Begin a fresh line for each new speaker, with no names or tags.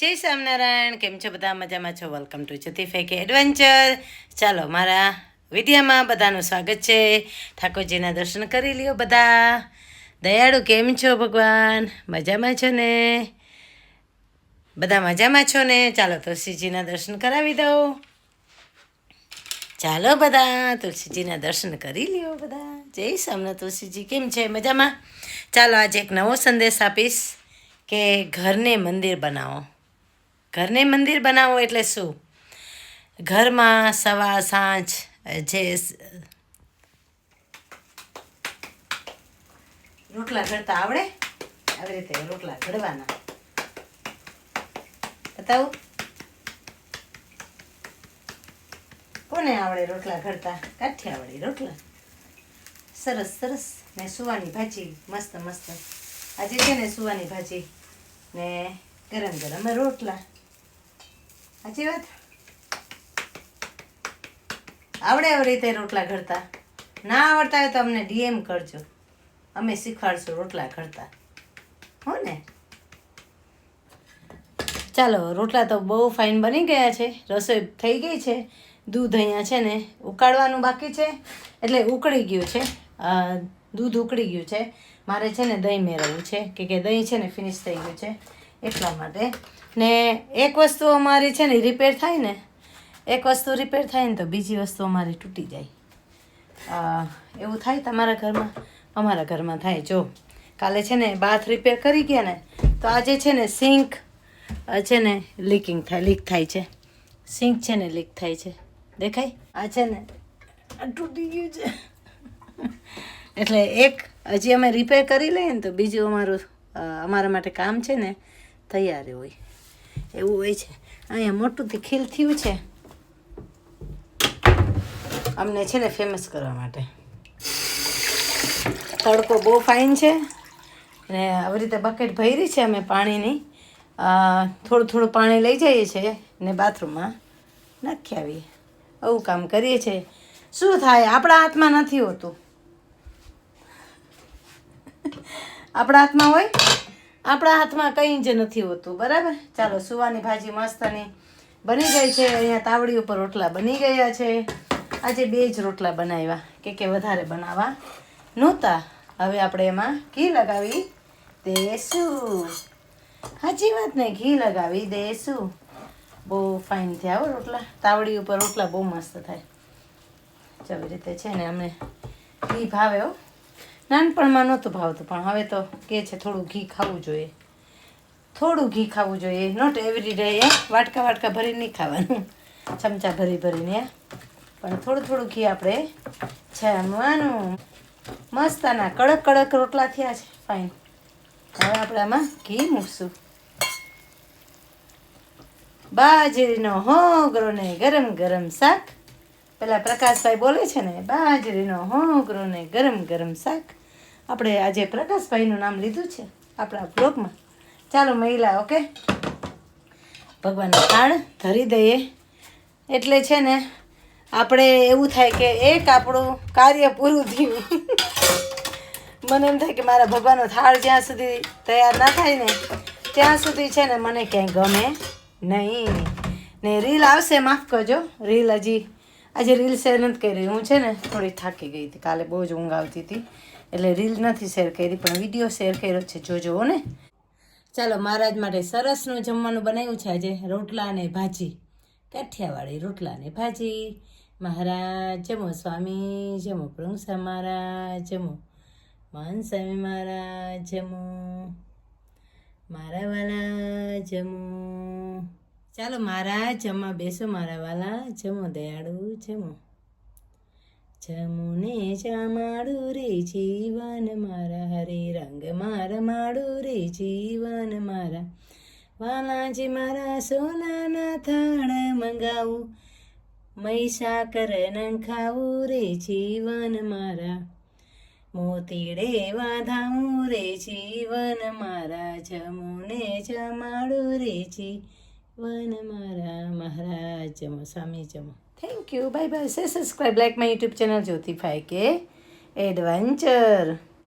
જય સ્વામિનારાયણ, કેમ છો બધા? મજામાં છો? વેલકમ ટુ કે એડવેન્ચર ચાલો, મારા વિડીયામાં બધાનું સ્વાગત છે. ઠાકોરજીના દર્શન કરી લ્યો બધા. દયાળુ, કેમ છો ભગવાન? મજામાં છો ને? બધા મજામાં છો ને? ચાલો, તુલસીજીના દર્શન કરાવી દઉં. ચાલો બધા, તુલસીજીના દર્શન કરી લ્યો બધા. જય સ્વામિનારાયણ, તુલસીજી, કેમ છે? મજામાં? ચાલો, આજે એક નવો સંદેશ આપીશ કે ઘરને મંદિર બનાવો. ઘરને મંદિર બનાવો એટલે શું? ઘરમાં સવાર સાંજ, જે રોટલા ઘડતા આવડે? આવી રીતે રોટલા ઘડવાના. બતાવું? કોને આવડે રોટલા ઘડતા? કાઠિયાવાડી રોટલા? સરસ સરસ. ને સુવાની ભાજી, મસ્ત મસ્ત. આજે છે ને સુવાની ભાજી ને ગરમ ગરમ રોટલા. સાચી વાત આવડે આવી રીતે રોટલા ઘડતા. ના આવડતા હોય તો અમને ડીએમ કરજો. અમે શીખવાડશું રોટલા ઘડતા. હો ને? ચાલો, રોટલા તો બહુ ફાઇન બની ગયા છે. રસોઈ થઈ ગઈ છે. દૂધ અહીંયા છે ને ઉકાળવાનું બાકી છે. એટલે ઉકળી ગયું છે. દૂધ ઉકળી ગયું છે. મારે છે ને દહીં મેળવવું છે. કે કે દહીં છે ને ફિનિશ થઈ ગયું છે. એટલા માટે. ને એક વસ્તુ અમારી છે ને રિપેર થાય ને, એક વસ્તુ રિપેર થાય ને તો બીજી વસ્તુ અમારી તૂટી જાય. એવું થાય તમારા ઘરમાં? અમારા ઘરમાં થાય, જો. કાલે છે ને બાથ રિપેર કરી ગયા ને, તો આજે છે ને સિંક છે ને લીકિંગ થાય લીક થાય છે. સિંક છે ને લીક થાય છે. દેખાય? આ છે ને તૂટી ગયું છે. એટલે એક હજી અમે રિપેર કરી લઈએ ને તો બીજું અમારું અમારા માટે કામ છે ને તૈયાર હોય. એવું હોય છે. અહીંયા મોટુંથી ખીલ થયું છે. અમને છે ને ફેમસ કરવા માટે. તડકો બહુ ફાઇન છે. અને આવી રીતે બકેટ ભરી છે અમે પાણીની. થોડું થોડું પાણી લઈ જઈએ છીએ ને બાથરૂમમાં નાખી આવીએ. આવું કામ કરીએ છીએ. શું થાય? આપણા હાથમાં નથી હોતું. આપણા હાથમાં હોય? આપણા હાથમાં કંઈ જ નથી હોતું, બરાબર? ચાલો, સુવાની ભાજી મસ્તની બની ગઈ છે. અહીંયા તાવડી ઉપર રોટલા બની ગયા છે. આજે બે જ રોટલા બનાવ્યા, કે કે વધારે બનાવવા. નહોતા. હવે આપણે એમાં ઘી લગાવી દેશું. સાચી વાત ને, ઘી લગાવી દેશું. બહુ ફાઇન થયા હો રોટલા. તાવડી ઉપર રોટલા બહુ મસ્ત થાય. જેવી રીતે છે ને, અમને ઘી ભાવે હો. નાનપણમાં નહોતું ભાવતું, પણ હવે તો કહે છે થોડું ઘી ખાવું જોઈએ. થોડું ઘી ખાવું જોઈએ. નોટ એવરી ડે એ વાટકા વાટકા ભરી નહીં ખાવાનું. ચમચા ભરી ભરીને પણ થોડું થોડું ઘી આપણે જમવાનું મસ્તાના કડક કડક રોટલા થયા છે. ફાઇન હવે આપણે આમાં ઘી મૂકશું. બાજરીનો હોગરો ને ગરમ ગરમ શાક. પેલા પ્રકાશભાઈ બોલે છે ને, બાજરીનો હોગરો ને ગરમ ગરમ શાક. આપણે આજે પ્રકાશભાઈનું નામ લીધું છે, આપણા બ્લોગમાં ચાલો મહિલા, ઓકે? ભગવાનનું થાળ ધરી દઈએ. એટલે છે ને, આપણે એવું થાય કે એક આપણું કાર્ય પૂરું થયું. મને એમ થાય કે મારા ભગવાનનો થાળ જ્યાં સુધી તૈયાર ના થાય ને, ત્યાં સુધી છે ને મને ક્યાંય ગમે નહીં. ને રીલ આવશે, માફ કરજો. રીલ હજી, આજે રીલ શેર નથી કરી. હું છે ને, થોડી થાકી ગઈ હતી. કાલે બહુ જ ઊંઘ આવતી હતી. એટલે રીલ નથી શેર કરી, પણ વીડિયો શેર કર્યો છે. જોજો ને. ચાલો, મહારાજ માટે સરસનું જમવાનું બનાવ્યું છે આજે, રોટલા અને ભાજી. કાઠિયાવાડી રોટલા અને ભાજી. મહારાજ, જમો સ્વામી, જમો પ્રંસા મહારાજ, જમો મહાન સ્વામી મહારાજ, જમો મારા વાલા જમો ચાલો, મહારાજ, જમવા બેસો મારા વાલા જમો દયાળુ, જમો. જમુને જમાડું રે જીવન મારા, હરે રંગ માર માડું રે જીવન મારા. વાલાજી મારા, સોનાના થાળ મંગાવું મહીસાકર નંખાવું રે જીવન મારા. મોતીડે વાધાવું રે જીવન મારા, જમુને જમાડું રે જીવન મારા મહારાજ જમો, સ્વામી જમો. થેન્ક યુ બાય બાય સે subscribe like my YouTube channel Jyotify કે એડવેન્ચર